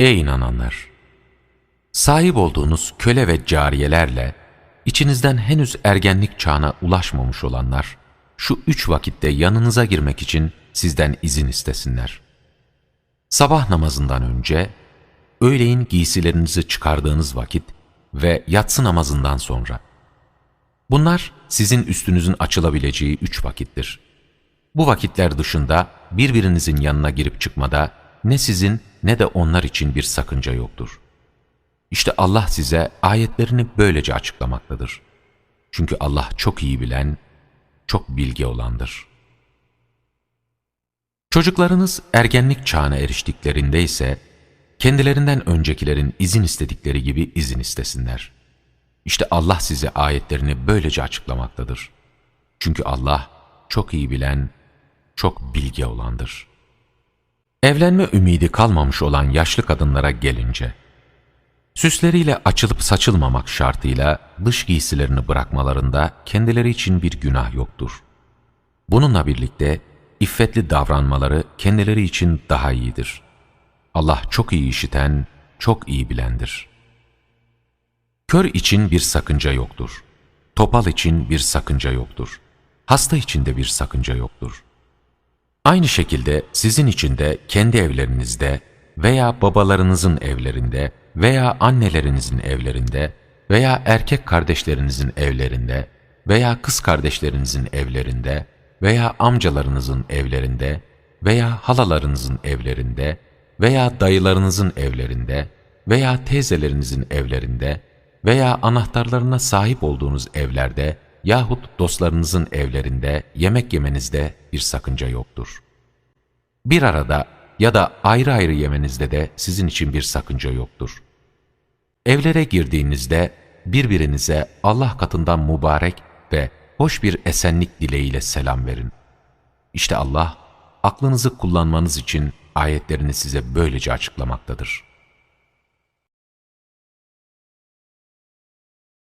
Ey inananlar! Sahip olduğunuz köle ve cariyelerle içinizden henüz ergenlik çağına ulaşmamış olanlar, şu üç vakitte yanınıza girmek için sizden izin istesinler. Sabah namazından önce, öğleyin giysilerinizi çıkardığınız vakit ve yatsı namazından sonra. Bunlar sizin üstünüzün açılabileceği üç vakittir. Bu vakitler dışında birbirinizin yanına girip çıkmada ne sizin ne de onlar için bir sakınca yoktur. İşte Allah size ayetlerini böylece açıklamaktadır. Çünkü Allah çok iyi bilen, çok bilge olandır. Çocuklarınız ergenlik çağına eriştiklerinde ise kendilerinden öncekilerin izin istedikleri gibi izin istesinler. İşte Allah size ayetlerini böylece açıklamaktadır. Çünkü Allah çok iyi bilen, çok bilge olandır. Evlenme ümidi kalmamış olan yaşlı kadınlara gelince, süsleriyle açılıp saçılmamak şartıyla dış giysilerini bırakmalarında kendileri için bir günah yoktur. Bununla birlikte iffetli davranmaları kendileri için daha iyidir. Allah çok iyi işiten, çok iyi bilendir. Kör için bir sakınca yoktur. Topal için bir sakınca yoktur. Hasta için de bir sakınca yoktur. Aynı şekilde sizin için de kendi evlerinizde veya babalarınızın evlerinde veya annelerinizin evlerinde veya erkek kardeşlerinizin evlerinde veya kız kardeşlerinizin evlerinde veya amcalarınızın evlerinde veya halalarınızın evlerinde veya dayılarınızın evlerinde veya teyzelerinizin evlerinde veya anahtarlarına sahip olduğunuz evlerde yahut dostlarınızın evlerinde yemek yemenizde bir sakınca yoktur. Bir arada ya da ayrı ayrı yemenizde de sizin için bir sakınca yoktur. Evlere girdiğinizde birbirinize Allah katından mübarek ve hoş bir esenlik dileğiyle selam verin. İşte Allah, aklınızı kullanmanız için ayetlerini size böylece açıklamaktadır.